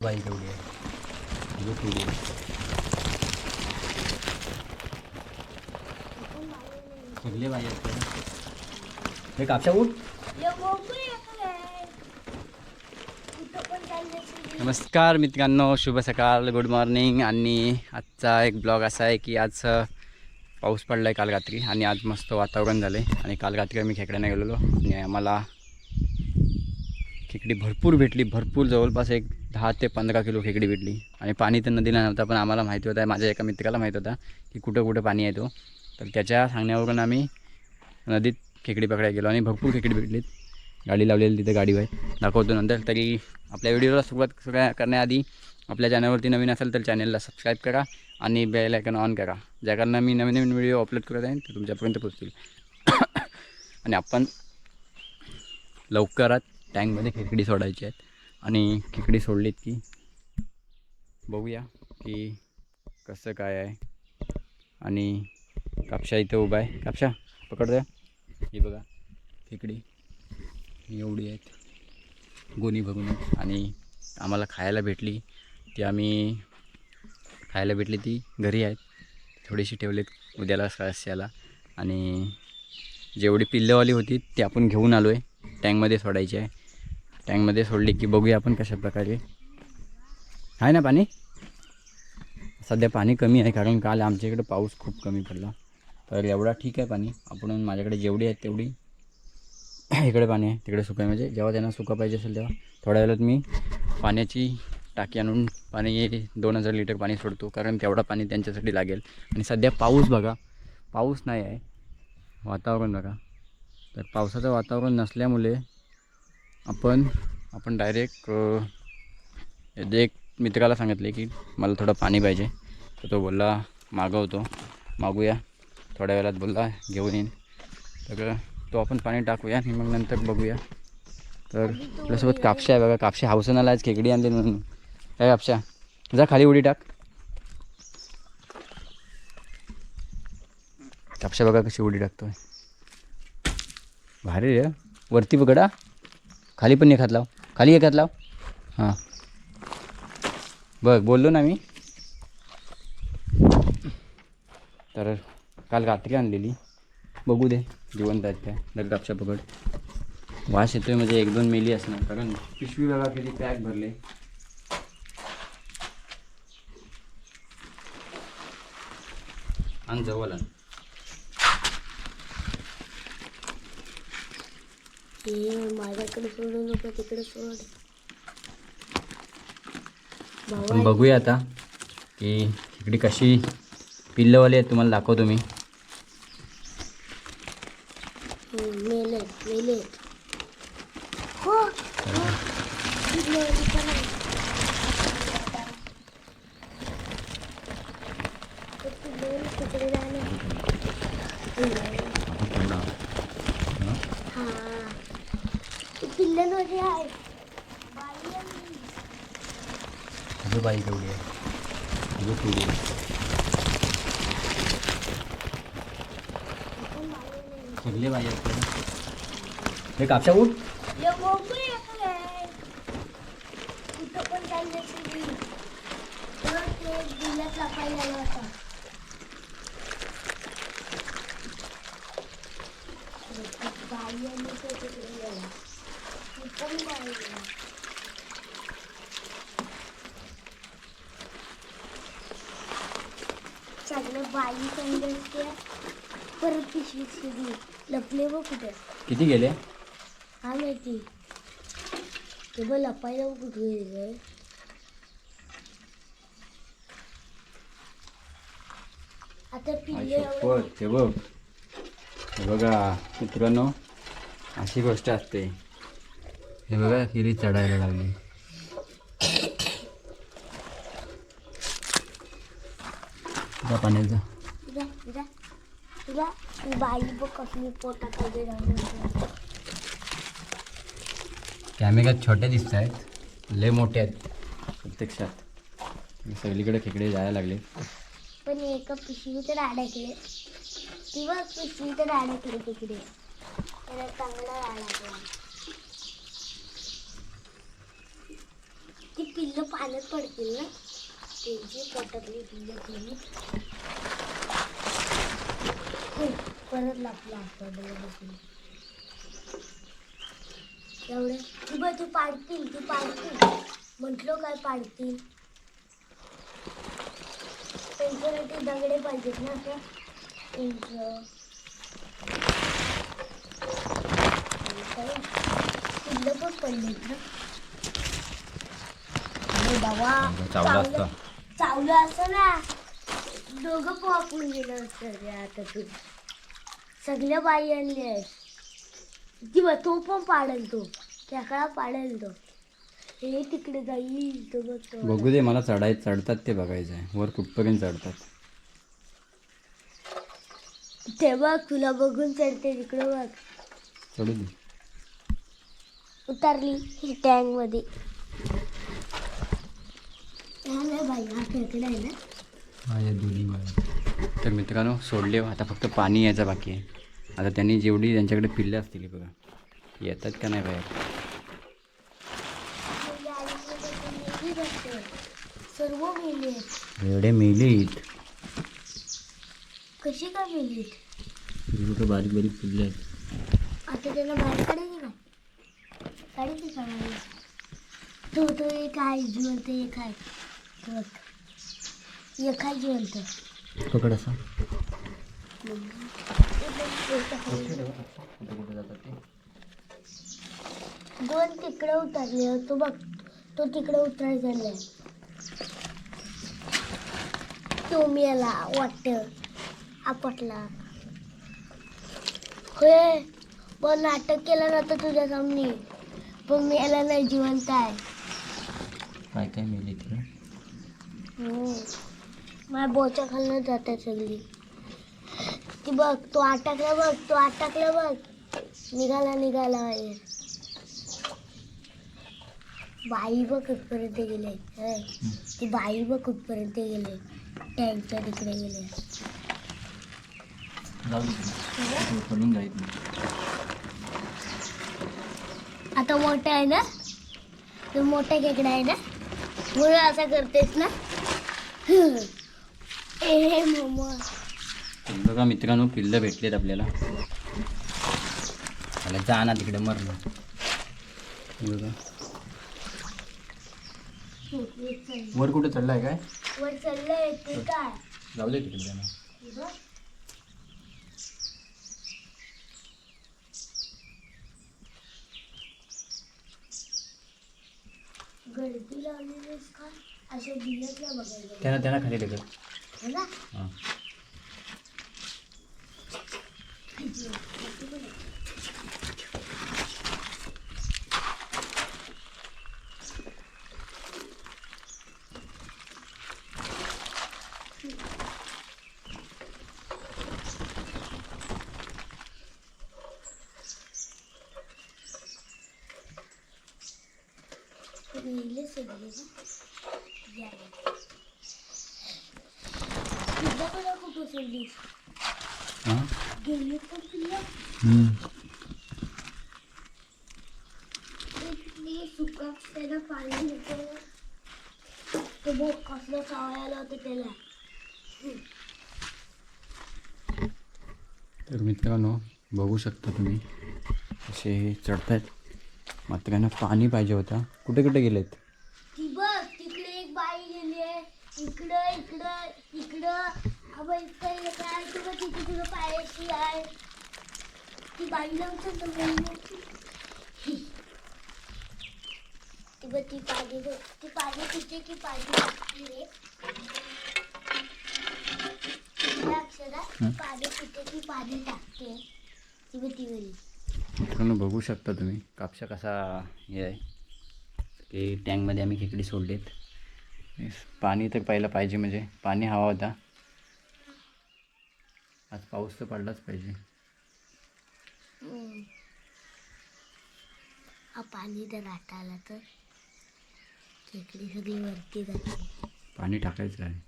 बाई आहे सगळे बाई आहेत? हे उठ। नमस्कार मित्रांनो शुभ सकाळ गुड मॉर्निंग आणि आजचा एक ब्लॉग असा आहे की आज पाऊस पडला आहे काल रात्री आणि आज मस्त वातावरण झालं आहे आणि काल रात्री आम्ही खेकड्याने गेलेलो आणि आम्हाला खेकडी भरपूर भेटली. भरपूर जवळपास एक दहा ते पंधरा किलो खेकडी भेटली. आणि पाणी तर नदीला नव्हता पण आम्हाला माहिती होता माझ्या एका मित्राला माहीत होता की कुठं कुठं पाणी येतो तर त्याच्या सांगण्यावरून आम्ही नदीत खेकडी पकडायला गेलो आणि भरपूर खेकडी भेटलीत. गाडी लावलेली तिथे गाडीवर. दाखवतो नंतर तरी आपल्या व्हिडिओला सुरुवात करण्याआधी आपल्या चॅनलवरती नवीन असेल तर चॅनलला सबस्क्राईब करा आणि बेल आयकन ऑन करा. ज्या कारण मी नवीन नवीन व्हिडिओ अपलोड करत आहे ते तुमच्यापर्यंत पोचतील आणि आपण लवकरात टँकमध्ये खेकडी सोडायची आहेत. आणि खेकडी सोडलीत की बघूया की कसं काय आहे. आणि कापशा इथं उभा आहे. कापशा पकडतोय ही बघा खेकडी. एवढी आहेत. गोणी बघून. आणि आम्हाला खायला भेटली. ती आम्ही खायला भेटली. ती घरी आहेत. थोडीशी ठेवलीत उद्याला सस्याला आणि जेवढी पिल्लेवाली होती ती आपण घेऊन आलो आहे टँकमध्ये सोडायची आहे. टँकमध्ये सोडली की बघूया आपण कशा प्रकारे. आहे ना पाणी? सध्या पाणी कमी आहे कारण काल आमच्या इकडे पाऊस खूप कमी पडला. तर एवढा ठीक आहे पाणी. आपण माझ्याकडे जेवढी आहेत तेवढी इकडे पाणी आहे तिकडे सुका आहे. म्हणजे जेव्हा त्यांना सुका पाहिजे असेल तेव्हा थोड्या वेळात मी पाण्याची टाकी आणून पाणी दोन हजार लिटर पाणी सोडतो कारण तेवढा पाणी त्यांच्यासाठी लागेल. आणि सध्या पाऊस बघा पाऊस नाही आहे. वातावरण बघा. तर पावसाचं वातावरण नसल्यामुळे आपण आपण डायरेक्ट एक मित्राला सांगितले की मला थोडं पाणी पाहिजे तर तो बोलला मागवतो मागूया. थोड्या वेळात बोलला घेऊन येईन. तर तो आपण पाणी टाकूया आणि मग नंतर बघूया. तर आपल्यासोबत कापशा आहे बघा कापशा हावसनाला आज खेकडी आणली म्हणून. काय कापशा जा खाली उडी टाक. कापशा बघा कशी उडी टाकतोय. भारी रे वरती पकडा. खाली पण एखाद लाव. खाली एखाद लाव. हां. बघ बोललो ना मी. तर काल रात्री आणलेली. बघू दे जिवंत आहेत काय तर पकड. वास येतोय म्हणजे एक दोन मेली असणार. कारण पिशवी बघा केली पॅक भरले. आणि जवळ आण. हे माझ्याकडे सोडू नको तिकडे सोड. बघूया आता की इकडे कशी पिल्लवाली आहेत तुम्हाला दाखवतो मी. मेले मेले. हो. വില്ലൻ ഒരാൾ അത് ബൈക്ക് എവിടെയാണ് ഇത് കൂടിയാണ് खेलले भाई आपण हे कापसा उठ बाई आणि बाई परत पिशवी लपले कुठे. किती गेले? हा माहिती. ते बघ लपायला कुठे गेलं आता पिल्ले शपथ, बघ. हे बघा मित्रांनो अशी गोष्ट असते. हे बघा किरी चढायला लागली. जा पाण्यात जा. कॅमेऱ्यात छोटे दिसत आहेत. लय मोठे आहेत. प्रत्यक्षात. सगळीकडे खेकडे जायला लागले. पण एका पिशवी तर अडकले बघ पिशवी तर अडकले तिकडे त्याला चांगला अडकला ती बाहेर पडतील ना? ते जी पटकली ती परत लागला आपल्याला बसून एवढे. ती बघ तू पाडतील तू पाडतील. म्हटलो काय पाडतील? त्यांच्यासाठी दगडे पाहिजेत ना असं उंच शिल्लकच पण पडलेत ना. बाबा चावलं असतं. चावलं असतं ना. दोघं पॉपून गेलं असतं रे आता तू. सगळ्या बाई आणली आहेत. ती पण पाडेल तो. त्याकडा पाडेल तो. हे तिकडे जाईल तो बघ दे मला चढाय चढतात ते बघायचं आहे. वर कुठपर्यंत चढतात. ते बघ तुला बघून चढते तिकडे बघ. चढू दे. उतरली टँकमध्ये. हा दोन्ही तर मित्रांनो सोडले. आता फक्त पाणी यायचं बाकी आहे. आता त्यांनी जेवढी त्यांच्याकडे पिल्ले असतील बघा. येतात का नाही बाहेर. सर्व. एवढे मेलीत. कशी काय मेलीत? कुठं बारीक बारीक पिल्ले आहेत. आता त्यांना बाहेर काढायची काय काढायची का? बाहेर? तो तो एक आहे जिवंत एक आहे पकड असा. कुठे जातात ते दोन तिकडे उतरले तो बघ तो तिकडे उतराय चाललाय तो मेला वाटत. आपटला होय पण नाटक केलं नव्हतं तुझ्या सामने पण मेला नाही जिवंत आहे. काय काय मेली तिकडे हो माझ्या बोच्या खालनं जाते सगळी. ती बघ तो अटकला बघ तो अटकला बघ. निघाला निघाला बाहेर बाई बघ कुठपर्यंत गेले. ती बाई बघ कुठपर्यंत गेले. टँकच्या तिकडे गेले. आता मोठा आहे ना? तो मोठा खेकडा आहे ना? म्हणून असं करतेस ना? बघा मित्रांनो पिल्लं भेटलेत आपल्याला. त्याला जा ना तिकडे मर बघा. वर कुठे चढलाय काय? वर चाललंय काय? जाऊ दे तिकडे गर्दी लावलेलीस का अशा बियातल्या बघायला त्यांना त्यांना खाली ढकल पाणी तो बघ कसलं चावायला होतं त्याला तर मित्रांनो बघू शकता तुम्ही असे हे चढतायत. मात्र यांना पाणी पाहिजे होता. कुठे कुठे गेलेत ती बघ तिकडे एक बाई गेली आहे इकडं इकडं इकडं. अबा इकडे काय? तुला तिथे तुझं पायाशी आहे. ती बाई नव्हती. ती बघ ती पाणी ती पाणी पिते की पाणी टाकते रे या अक्षरात? पाणी पिते की पाणी टाकते? ती बघ ती गेली मित्रांनो बघू शकता तुम्ही. कापशा कसा हे आहे? की टँकमध्ये आम्ही खेकडी सोडलेत. पाणी तर पहिलं पाहिजे म्हणजे. पाणी हवा होता. आज पाऊस तर पडलाच पाहिजे. हा पाणी जर आला तर. खेकडी सगळी वरती जाते. पाणी टाकायचं आहे.